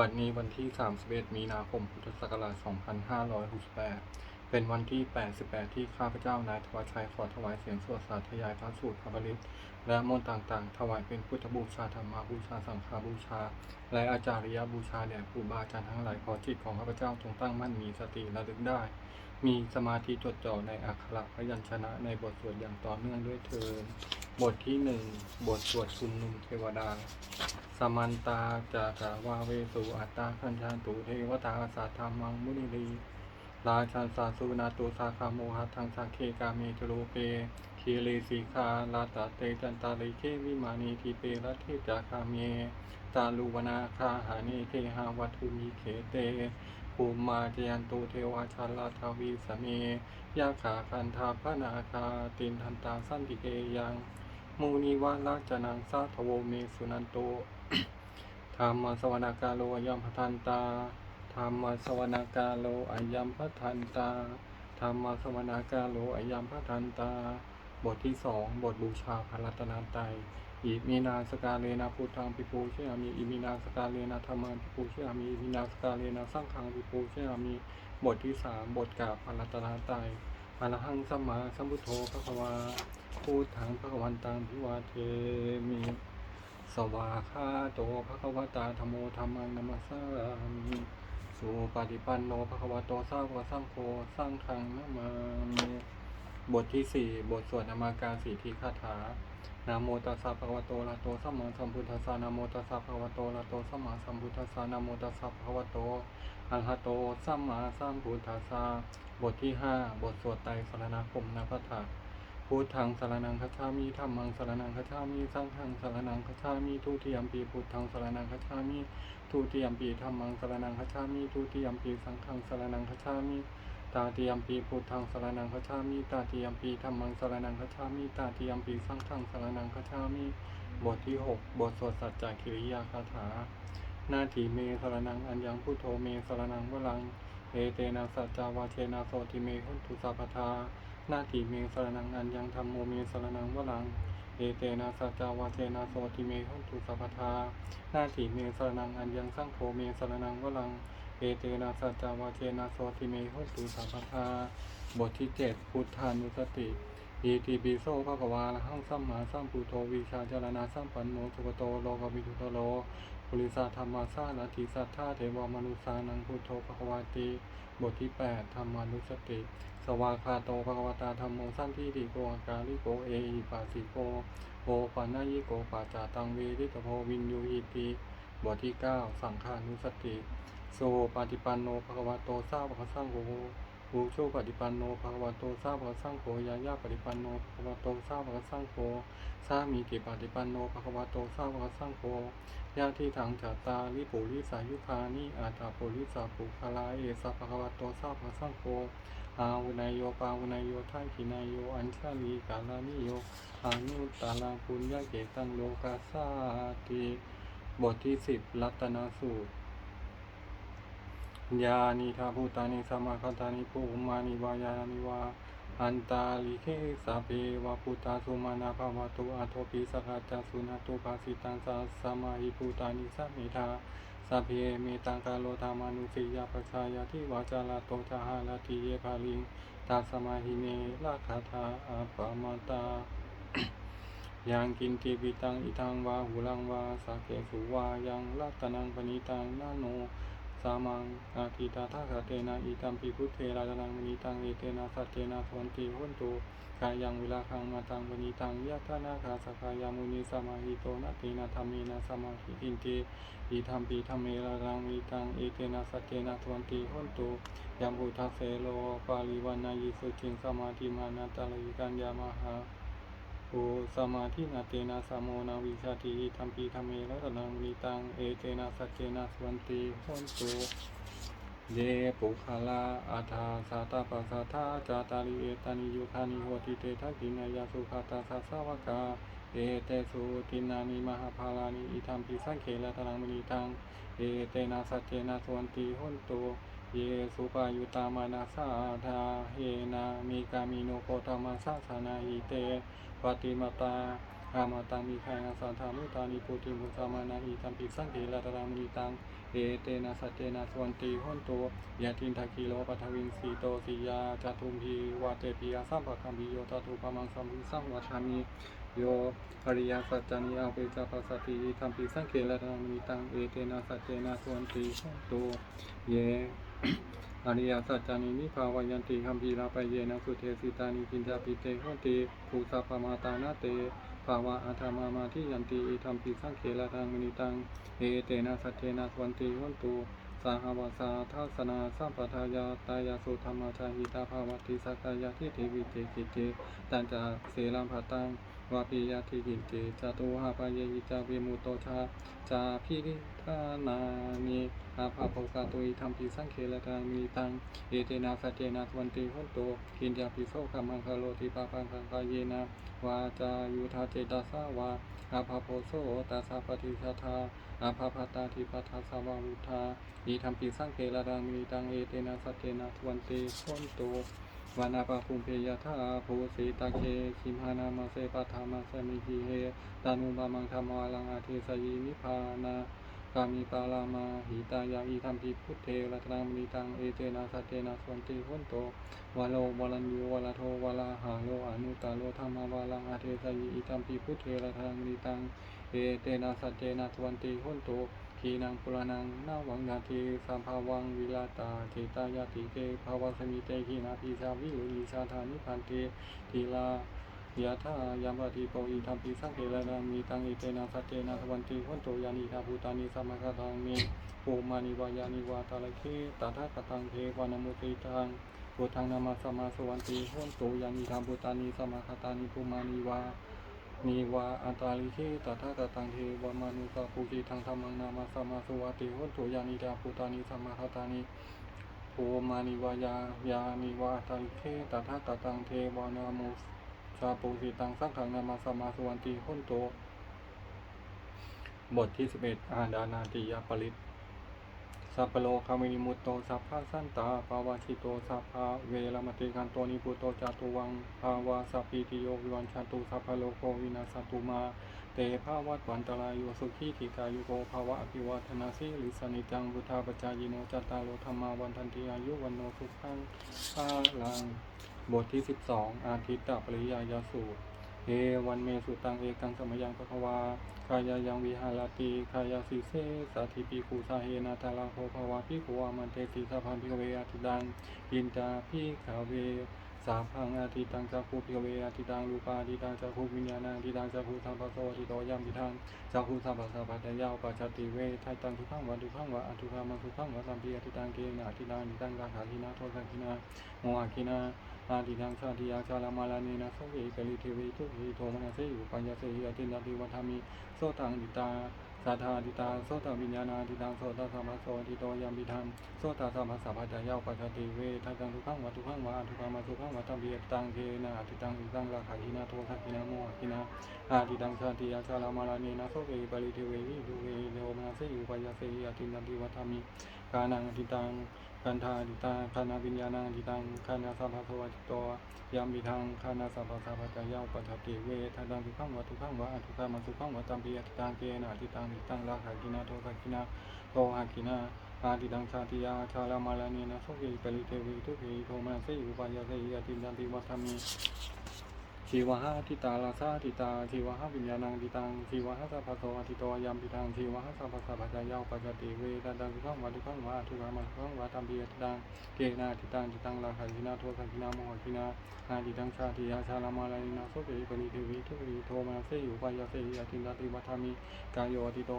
วันนี้วันที่ 31 มีนาคม พุทธศักราช 2568 เป็นวันที่ 88 ที่ข้าพเจ้านายทวชชัยขอถวายเสียงสวดสาธยายพระสูตรพระบริตและมนต์ต่างๆ ถวายเป็นพุทธบูชาธรรมบูชาสังฆบูชา และอาจาริยบูชาแด่ครูบาอาจารย์ทั้งหลายขอจิตของข้าพเจ้าจงตั้งมั่นมีสติระลึกได้ มีสมาธิจดจ่อในอักขระพยัญชนะในบทสวดอย่างต่อเนื่องด้วยเทินบทที่หนึ่งบทสวดชุมนุมเทวดา สมันตาจากาวาเวสุอัตตาคัญชานตุเทวตาสัทธามังมุนิลีราชันสาสุนาตุสาคาโมหัทังสังเคกาเมจโรเปคีเลสีคาลาตาเตจันตาลิเควิมานีทีเปรัตเทจาคาเมตาลุวนาคาหานิเทหาวัตุมีเขเต ภูมิมาจยันตุเทวาชันลาทาวีสเมยาขาคันธาพนาคาตินทันตาสันติเกยังมูนิวาลาจนังสาทโวเมสุนันโตธรรมสวนากาโลอายัมพทันตาธรรมสวนากาโลอยัมพทันตาธรรมสวนากาโลอยัมพทันตา บทที่สองบทบูชาพระรัตนตรัย อิมินาสกาเลนะพุทธังปิปูเชอามิอิมินาสกาเลนะธรรมังปิปูเชอามิอิมินาสกาเลนะสังฆังปิปูเชอามิบทที่สามบทกราบพระรัตนตรัยอระหังสัมมาสัมพุทโธพระควาพูดถังพระวันตังพิวาเทมิสวาคาโตภะควตาธรรมโมธรรมังนัมสสามิสุปฏิปันโนภะควะโตสร้างวกสังโฆสร้างฆังนามามิบทที่สี่บทสวดนามาการสีทีคาถา นะโมตัสสะภะคะวะโตอะระหะโตสัมมาสัมพุทธัสสะนะโมตัสสะภะคะวะโตอะระหะโตสัมมาสัมพุทธัสสะนะโมตัสสะภะคะวะโตอะระหะโตสัมมาสัมพุทธัสสะบทที่ห้าบทสวดไตรสรณคมนาพระถะพุทธังสารนังคัจฉามิธัมมังสารนังคัจฉามิสังฆังสารนังคัจฉามิทุติยมปีพุทธังสารนังคัจฉามิทุติยมปีธัมมังสารนังคัจฉามิทุติยมปีสังฆังสารนังคัจฉามิ ตาติยมปีพุทธังสารนังคัจฉามิตาติยมปีธัมมังสารนังคัจฉามิตาติยมปีสังฆังสารนังคัจฉามิบทที่หกบทสวดสัจจกิริยาคาถาหน้าทีเมสารนังอัญญังพุทโธเมสารนังวลังเอเตนะสัจจาวาเชนะโสติเมหุตุสัพพทานาทีเมสรนังอันยังธรรมโมเมสรนังวลังเอเตนะสัจจาวาเทนะโสติเมหุตุสัพพทานาทีเมสรนังอันยังสังโฆเมสรนังวลัง เอเตนะสัจจาวาเทนะโสติเมหุตุสัพพทาบทที่เจ็ดพุทธานุสติอิติปิโสภะควาละหังสัมมาสัมพุทโธวิชาจารณาสัมปันโนสุขโตโลกวิทุตโลปุริสาธรรมาสานาทิสัทธาเทวมนุสานังพุทโธภควาติบทที่แปดธรรมานุสติ สวากขาโตภควตาธรรมโมสันทิติโกอาการิโกเอหิปัสสิโกโอปันนายิโกปัจจาตังเวริตโพวินยูหิติบทที่เก้าสังขานุสติ โสปฏิปันโนภควโตสาวกสังโฆภูโชปฏิปันโนภควโตสาวกสังโฆยายาปฏิปันโนภควโตสาวกสังโฆสามีกิปฏิปันโนภควโตสาวกสังโฆญาติทังจัตตาลิปุริสายุคานิอาตาปุริสาปุคลาเอสะภควโตสาวกสังโฆอาวุนายโยปาวุนายโยทังขินายโยอัญชาลีกาลานิโยอานุตตาลังปุญญาเกตังโลกาสาติบทที่สิบรัตนสูตร ยานิทาภูตานิสมมาคตานิภูมานิวายานิวาอันตาลิเคสาเปวะพุตาสุมานาภาวะตุอาโทปิสกัจจสุนาตุภาสิตังสาสมาหิภูตานิสัมมิทาสัเพเมตังกาโลธามานุสิยาปชายาทิวาจาลาโตจาหาลาทิเยภาลิงตาสมาหิเนลาคาธาอาปามาตายังกินติปิตังอิทังวาหุลังวาสาเกสุวายังรัตนังปณิตังนาโน สามังอาทิตาทาคาเตนะอิตัมปิพุทเทราตนังมณีตังเอเตนะสัจเจนะสวนติหุนตุกายังเวลาคังมาตังมณีตังยะทานาคาสกายามุนีสมาหิโตนะเตนะธรรมีนะสมาหิทินเตอิทัมปิธรรมเมรารังมณีตังเอเตนะสัจเจนะสวนติหุนตุยัมพุทธเสโลปาลิวันนายิสุจิงสมาธิมานาตาลิกัญญามหา โอสมาธินาเตนะสามโมนาวิชาติธรรมปีธรรมเมรัตนังมิตังเอเตนะสัจเจนะสวันติหนตุเยปุคาลาอาทาสาตาปัสสะทาจาตาริเอตานิโยคานิโหติเตทักินายาสุขาตาสัสาวกาเอเตสุตินานิมหาภาลานิอิธรรมปิสังเขรัตนังมิตังเอเตนะสัจเจนะสวันติหนตุเยสุปายุตามานาสาธาเฮนามีกามิโนโคตมาสาสนาหิเต ปฏิมาตาอามาตังมีใครอาสาธามุตานิปุติมุสามานาอิตัมปิสังเกลาตรังมีตัง เอเตนะสัจเจนะสวันติหุนตุยะทินทาคิโลปัทวินสีโตสิยาจตุมพีวาเตปิยาสัมปะคัมปิโยตตุปะมังสัมพุสังวัชามิโยอริยสัจจานิอาเวจาปัสสติธรรมปิสังเกละทังมิตัง เอเตนะสัจเจนะสวันติหุนตุเย อริยสัจจานินิภาวัยันติคัมภีราไปเยนะสุเทสิตานิกินจาปิเตหุนติภูสาปมาตานาเตภาวะอาธรรมามาทิยันติอิธรรมปิสังเขละทังมินิตัง เอเตนะสัจเจนะสวันติหุนตุสหวาสาทัสนาสัมปทายาตายาสุธรรมชาหิตาภาวติสักกายาทิฏฐิวิเตกิเตตันจาเสลัมภตัง วาปิยาทิกิเตจตุหาปเยหิจาวิมุตโตชาจาพิริธานานิอาภาโภกาตุอิธรรมปิสังเขละทังมินิตัง เอเตนะสัจเจนะทวันติหุนโตกินจาปิโสกัมังคโลติปาปังคังกายเยนะวาจายุทาเจตาสาวาอาภาโพโสตัสสะปฏิสัทธาอาภาพตาทิปัฏฐาสาวาวุธาอีธรรมปิสังเขละดังมินิตัง เอเตนะสัจเจนะทวันติหุนโต วานาปะภูมิเพยทาภูสีตาเคคิมหานามาเสปัฏามาเสมิจิเฮตานุบามังธรรมวาลังอาเทสยีนิพานากามิปาลามาหิตายาอีธรรมปิพุทเทระตรังมณิตังเอเจนะสัจเจนะสวนติหุนโตวาโลวาลันยูวาลาโทวาลาหาโลอนุตาโลธรรมวาลังอาเทสยีอีธรรมปิพุทเทระตรังมณิตังเอเจนะสัจเจนะสวนติหุนโต ขีนังปุรานังนาวังยาติสัมภาวังวิลาตาเจตายาติเกภาวสมิเตขีนาพิชาวิลุลิชาธานิพันเตทีลายะถายามปฏิโปอิธรรมปิสังเกละนามีตังอิเตนะสัจเจนะสวันติหุนโตยานิทาภูตานิสัมมาคตังมิภูมานิวายานิวาตาลเคตถาคตังเทวานมุติตังพุทธังนามาสมาสวันติหุนโตยานิทาภูตานิสัมมาคตานิภูมานิวา นิวาอันตาลิเคตถาคตังเทวมานุสาภูจิทังธรรมังนามาสมาสวัติหุนโตยานิทาภูตานิสมมาคตานิโอมานิวายายานิวาตังเคตถาคตังเทวานามุชาปูสิตังสังขังนามาสมาสวันติหุนโตบทที่11อาดานาติยาปริต สัพพโลคามินิมุตโตสัพพะสันตาภาวาชิโตสัพพะเวรมติกันโตนิพุโตจาตุวังภาวาสัพพิติโยวิวันชันตุสัพพะโลโกวินาสตุมา เตภาวัตวันตรายโยสุขีติกายุโกภาวะอภิวัฒนาสิลิสนิจังบุทาปจายโนจัตตาโลธรรมาวันทันติอายุวันโนสุขังภาลังบทที่ 12 อาทิตตปริยายสูตร เอวันเมสุตังเอกังสมยังปะควากายายังวิหารติกายาสิเสสัทิปิคูสาเฮนาตาลังโภภวาพิโกวามันเตติสัพพันพิกเวอาทิดังปินจาพิขาวเวสามพังอาทิตังจักขุพิกเวอาทิตังรูปาทิตังจักขุวิญญาณังทิตังจักขุสัมปัสสวะทิโตยัมพิทังจักขุสัมปัสสะปัจจยาวปัจจติเวทัยตังทุกขังวันทุกขังวะอทุกขามังทุกขังวะสัมปีอาทิตังเกนะทิตังทิตังกาขาทินาโทสังคินาโมหคินา อาดิทังชาติยาชาลามาลาเนนะโสเอกลิเทวิทุหิโทมนัสเสยุปัญญาเสหิอตินาติวัฏามิโสตังดิตาสาธาดิตาโสตวิญญาณาดิตังโสตสัมมาโสติโตยัมปิธัมโสตสัมมาสัพพะจายาปัจจติเวทัตังทุกขังวะทุขังวะทุกขามาทุกขังวะตัมเบียตังเกนะอติตังอิตังราคะหินาโทสักินาโมหขินาอาดิตังชาติยาชาลามาลาเนนะโสเอกลิเทวิทุหิโทมนัสเสยุปัญญาเสหิอตินาติวัฏามิกานังอติตัง คันธาดิตาคานาวิญญาณังดิตังคานาสัพพะสวัติโตยามบิทังคานาสัพพะสัพพะจายาปัจจติเวทันตังทุกขังวะทุกขังวะอทุกขามาทุกขังวะตัมปีอติตังเกนะอติตังดิตังราคะกินาโทสักกินาโตหะกินาอาดิตังชาติยาชาลามาลาเนนะโสเกปริเทวิทุกิโทมาเสยุปายาสยอตินันติวัฏมิ ชีวะหะทิตาลาสาทิตาชีวะหะวิญญาณังทิตังชีวะหะสัพพะโสอทิโตยามปิทังชีวะหะสัพพะสัพพะจายาวปัจจติเวทันตังทุกขังวะทุขังวะทุกขามาทุกขังวะตัมปีอติตังเกนาทิตังทิตังราคะกินาโทสังกินาโมหกินาอาดิตังชาติยาชาลามาลานินาโสเกปริเทวิทุกิโทมาเสยุปายาเสยอตินันติวัฏามิกายโยอติโต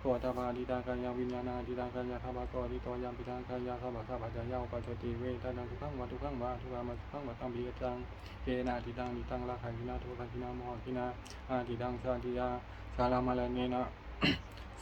โกตาบาดิตากายาวิญญาณาดิตากายาธรรมะโกดิโตยามปิทางกายาสัพพะสัพพะจายาปัจจติเวทานังทุกขังวะทุกขังวาทุกขามาทุกขังวะตังปีอติตังเกนาทิตังดิตังราคากินาโทสักินาโมหกินาอาทิตังสาติยาสารามาลเนนะ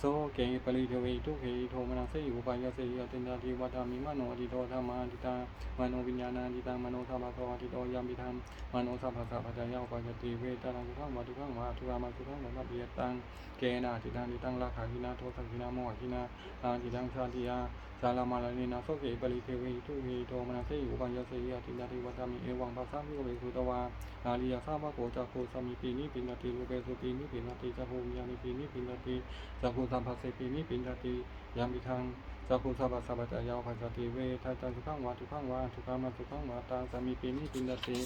โสเกปริเทวิทุเขโทมนาสเสยุปายาเสยตินาทิวัฏามิมโนอดิโตธรรมาทิตามโนวิญญาณาทิตามโนสัพพะโสอทิโตยามิธัมมโนสัพพะสัพพะจายาวปัจติเวตานังทุขังวะทุขังวาทุรามาทุขังวัตเบียตังเกนาทิตังนิตังราคักินาโทสังกินาโมหกินาอาทิตังชาติยาชชาลามาลานีนาโสเกปริเทวิทุเวโตมนาเสยุปัญญาเสยติยาติวัตามิเอวังภาษามิโกเวสุตวานาลียาสาวะโกจักโกสมิปีนิปินติรูเปสุปีนิปินติจักภูมิยานิปีนิปินติจักภูสัมภัสเสปีนิปินติยามิทังจักภูสัพพะสัพพะจายาวภัสสติเวทัจันทุขังวาทุขังวาทุกขามาทุขังวาตาสมิปีนิปินติ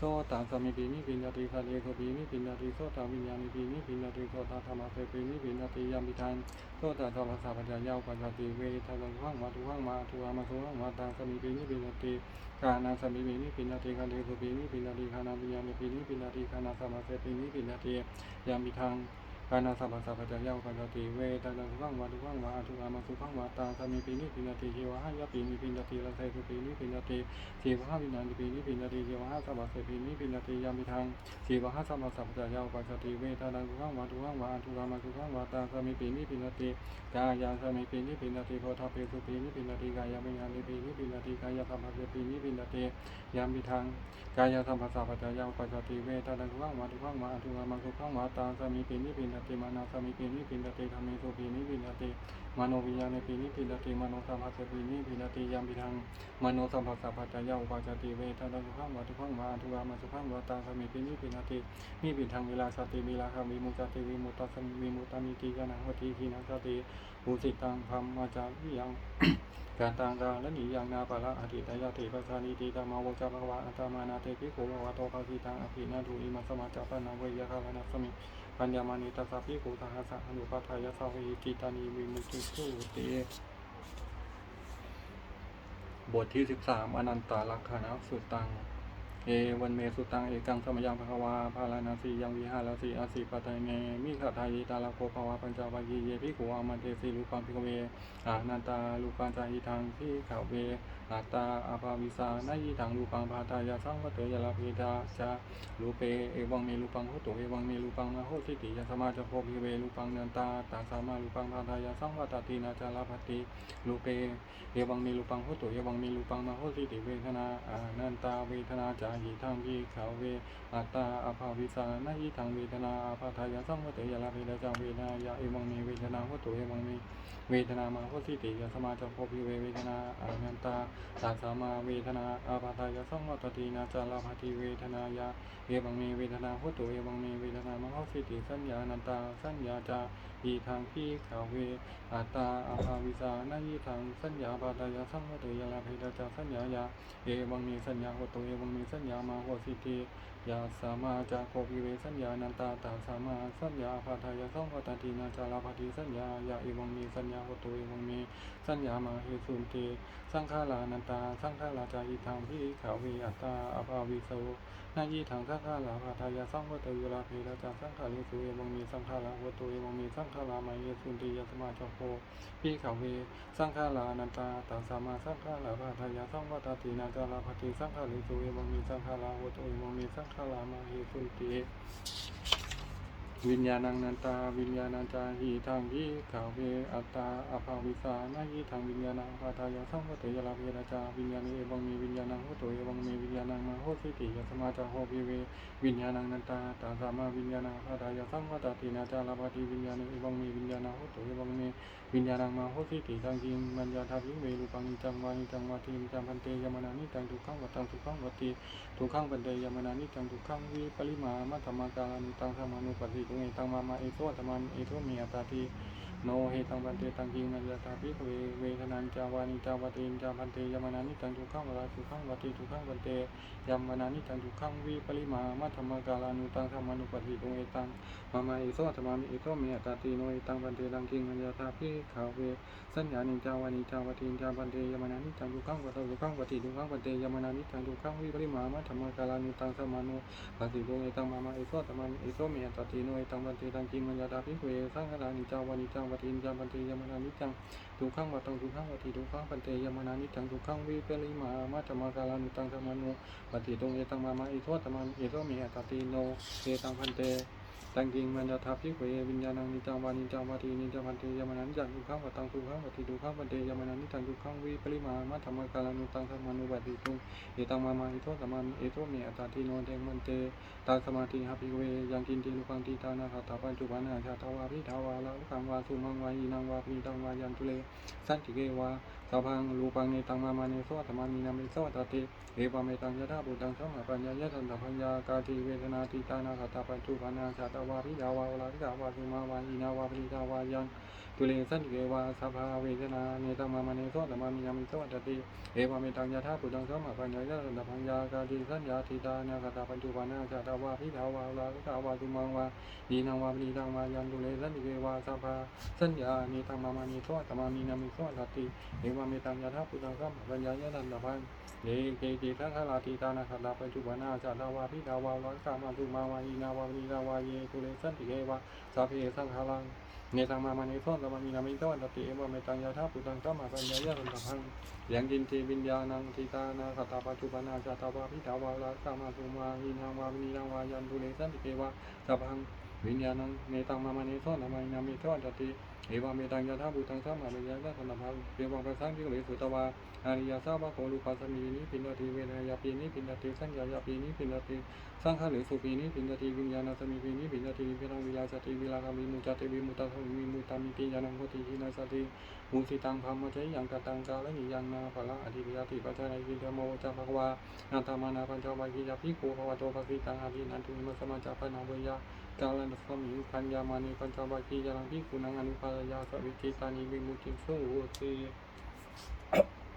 โซตาสมิปีนิปินาติคาเลโกปีนิปินาติโซตาวิญญาณิปีนิปินาติโซตาธรรมะเสปีนิปินาติยามปิทังโซตาสัพพะสัพพะจายาวปัจจติเวทังทุขังมาทุขังมาทุกามาทุขังมาตาสมิปีนิปินาติกานาสมิปีนิปินาติคาเลโกปีนิปินาติคานาวิญญาณิปีนิปินาติคานาธรรมะเสปีนิปินาติยามปิทัง กานาสัพพะสัพพะจายาวปัจจติเวทังทุขังวาทุขังวาอทุกามาทุขังวาตาสมิปีนิปินาติเทวะหายปีนิปินาติละเสตุปีนิปินาติสีวะวิญญาณปีนิปินาติเทวะสัพพะเสปีนิปินติยามิทังสีวะสัพพะสัพพะยาวปัจจติเวทานังทุขังวาทุขังวาอทุกามาทุขังวาตาสมิปีนิปินาติกายาสมิปีนิปินาติโพธาเปสุปีนิปินาติกายาวิญญาณปีนิปินาติกายาสัพพะเสปีนิปินติยามิทังกายาสัพพะสัพพะยาวปัจจติเวทานังทุขังวาทุขังวาอทุกามาทุขังวาตาสมิปีนิปินาติมานาสมิปีนิปินติธรรมิสุปีนิปินติมโนวิญญาณปีนิปินติมโนสัมผัสปีนิปินติยามปิทังมโนสัมผัสสัพพะจายาอุปาจติเวทนาสุขังวาทุขังวาทุกามาสุขังวาตาสมิปินิปินาติมีปิทางเวลาสติมีลาคามีมุจติวิมุตตสมิวิมุตตามิติยานังวติทีนัสติภูสิตังพัมมาจาริยังกาตังกาและนิยังนาปะละอธิตายาติปัสสานิติตามาวจาภวะอัตมานาเตปิโกภวะโตภาคิตังอภินาทูอิมัสมาจาปนาเวยคาลนัสมิ ปัญญามานิตัสสะปิโกสหัสะอนุปัฏฐายะสาวิจิตานีวิมุติสุติบทที่สิบสามอนันตาลักขณะสุตัง เอวันเมสุตังเอกังสมยังภควาภาลานาสียังวิหารสีอาสีปะไตเนมิขทายิตาลโกภาวาปัญจวัคีเยพิขุอามันเตสีรูปังพิกเวอานันตาลูปัญจายิทังพิขาวเวอาตาอาภาวิสานายิทังรูปังพาตายาสังวเตยลาภิดาจารูเปเอวังเมรูปังโหตุเอวังเมรูปังมโหสิติยาสมาจโพพิเวรูปังเนันตาตาสามารูปังพาตายาสังวัตตินาจาลาภติรูเปเอวังเมีรูปังโหตุเอวังเมีรูปังมาโหติติเวทนาอานันตาเวทนาจาหิทังพีขาวเวอัตตาอาภาวิสานาหิทังเวทนาอาภาทายาสังวเตยาลาภิดจาเวทนายาเอวังมีเวทนาโหตุเอวังมีเวทนามาโหติติยาสมาจโพพิเวเวทนาอานันตาตาสามาเวทนาอาภาทายาสังวตตินาจาลาภติเวทนายาเอวังมีเวทนาโหตุเอวังมีเวทนามาโหติติสัญญานันตาสัญญาจา อีทางพี่ขาวเวอัตตาอาภาวิสานายิทังสัญญาปาตายาสังวตุยาลาภิดาจาสัญญายาเอวังมีสัญญาโหตุเอวังมีสัญญามาโหสิติยาสามาจาโควิเวสัญญานันตาตาสามาสัญญาปาทายาสังวตตินาจาลาภติสัญญายาเอวังมีสัญญาโหตุเอวังมีสัญญามาเหสุนติสังฆาลานันตาสังฆาลาจาอิทังพิขาวเวอัตตาอาภาวิโส นายีถังสังฆาลาภาทายาสังวัตยุราภีราจาสังฆาลิสุเอวังมีสังฆาลาวัตุเอวังมีสังฆาลามาเหสุนติยสมาจโคพี่เขาเวสังฆาลานันตาตาสามาสังฆาลาภาทายาสังวัตตินาจาราภติสังฆาลิสุเอวังมีสังฆาลาวัตุเอวังมีสังฆาลามายสุนติ วิญญาณังนันตา วิญญาณังจาหีทางยีเขาเวอัตตาอภาวิสานายีทางวิญญาณังภาทายาสังวัตยาลาเวราจาวิญญาณีเอวังมีวิญญาณังโหตุเอวังมีวิญญาณังมาโหสิติยสมาจาโหภิเววิญญาณังนันตาตาสามาวิญญาณังภาทายาสังวัตตินาจาลาภติวิญญาณีเอวังมีวิญญาณังโหตุเอวังมีวิญญาณังมาโหสิติตังกิงมัญญาทาวิเวรูปังจังวานิจังวาตินิจังพันเตยมนานิจังทุกขังวัตังทุกขังวัติทุกขังปันเตยมนานิจังทุกขังวิปริมามัตถมากาลานุตังธรรมานุปฏิตุเอตังมามาเอโซตมันเอโซมีอัตาติ โนเฮตังพันเตตังกิงมัญญาทาวิเวเวทนันจาวานิจาวตินจังพันเตยมานานิจังทุกขังวะทุกขังวัติทุกขังปันเตยมานานิจังทุกขังวิปริมามัตถมกาลานุตังธรรมานุปัฏิตุเอตังมามาอิโสธรรมามิอิโสเมียตาตีโนอิตังพันเตตังกิงมัญญาทาพิขาเวสัญญานิจาวานิจาวตินจาพันเตยมานานิจังทุกขังวัตถุกขังวัติทุกขังพันเตยมานานิจังทุกขังวิปริมามัธรรมกาลานุตังสมานุปัฏิโกเอตังมามาอิโสธรรมามิอิโสเมียตาตีโนอิตังพันเตตังกิงมัญญาทาพิเวสังฆานิจาวานิจาววตินจาพันเตยมนานิจังทุกขังวัตถุทุกขังวัติทุกขังพันเตยมนานิจังทุกขังวิปริมามัธรรมกาลานุตังสมานุปฏิโกเอตังมามาอิโสธรรมามิอิโสเมียตาตีโนเอตังพันเตตังกิงมันจะทับพิเววิญญาณังนิจังวานิจังวาทีนิจังวันเตยามานันจังทุกขังวัตังทุกขังวัติทุกขังวันเตยามานันิจังทุกขังวิปริมามัธรรมกาลานุตังธรรมานุบัติตุงเอตังมามาอิโทสัมมามิเอโทเมอัตตาทิโนเดงมันเต ตาสมาธิหพิเวยังกินติลุกังติตานาคาตาปัจจุบันนาชาตาวาพิทาวาลาลุกังวาสุมังวายีนังวาปีตังวายันตุเลสันติเกวาสาพังรูปังเนตังมามาเนโสธรรมามีนามิโสตติเอวเมตังยะธาบุตังสมาปัญญายะตันตปัญญากาติเวทนาติตานาคาตาปัจจุบันนาชาตาวาพิทาวาลาลุกังวาสุมังวายีนาวาปีตังวายัน ตุเลสันติเกวาสภาเวทนาเนตังมามาเนโสตมามียามิโสตติเอวาเมตังยะธาปุตังสมมาปัญญายะสันตปัญญากาติสัญญาทิตานาคตาปัจจุบันาจาตาวาพิทาวาลาลุกาวาตุมังวาดีนังวาปรีตังวายันตุเลสันติเกวาสภาสัญญาเนตังมามาเนโสตมามียามิโสตติเอวาเมตังยะธาปุตังสมมาปัญญายะสันตปัญเยเกติทังคลาทิตานาคตาปัจจุบันาจาตาวาพิทาวาลาลุกาวาตุมังวาอีนาวาปรีตังวาเยตุเลสันติเกวาสัพเพสังฆลัง เนตังมามาในโทษตมามีนามิโทตติเอวเมตังยาธาปุตังสัมมาปัญญายะสันตพังยังจินทีวิญญาณังทิตานาคตาปัจจุบันาจาตาวาพิทาวาลาสามาสุมาหินางวาวินีนางวายันตุเลสันติเกวะสัพพังวิญญาณังเนตังมามาในโทษตมามีนามิโทตติ เอวะเมตังยาธาปุตังสัมมาปัญายะสันตพังเปวังประสังทิเลสุตวาอาริยาสาวะโกลุปัสสมีนิปินดติเวนยาปีนิปินดติสัญญายาปีนิปินดติสังขารหรือสุปีนี้ปินติวิญญาณสมิปีนี้ปินติวิรังวิลาสติวิลาคามิมุจติวิมุตตะวิมุตตามิติยานังโคติหินาสติมุสิตังธรรมะเจยังกตังกาและนิยังนาภละอธิปิยติปัจจัยวิเดโมจาภควานาตามานาปัญจวัคคียาภิกขุภวโตภคิตังอาภินันตุมัสมาจาปนาเวยา กาลันสมิงพันยามานีปัญจบาคีจาลังพิคุณังอนุภาลยาสวิจิตานีวิมุจิสุโหติ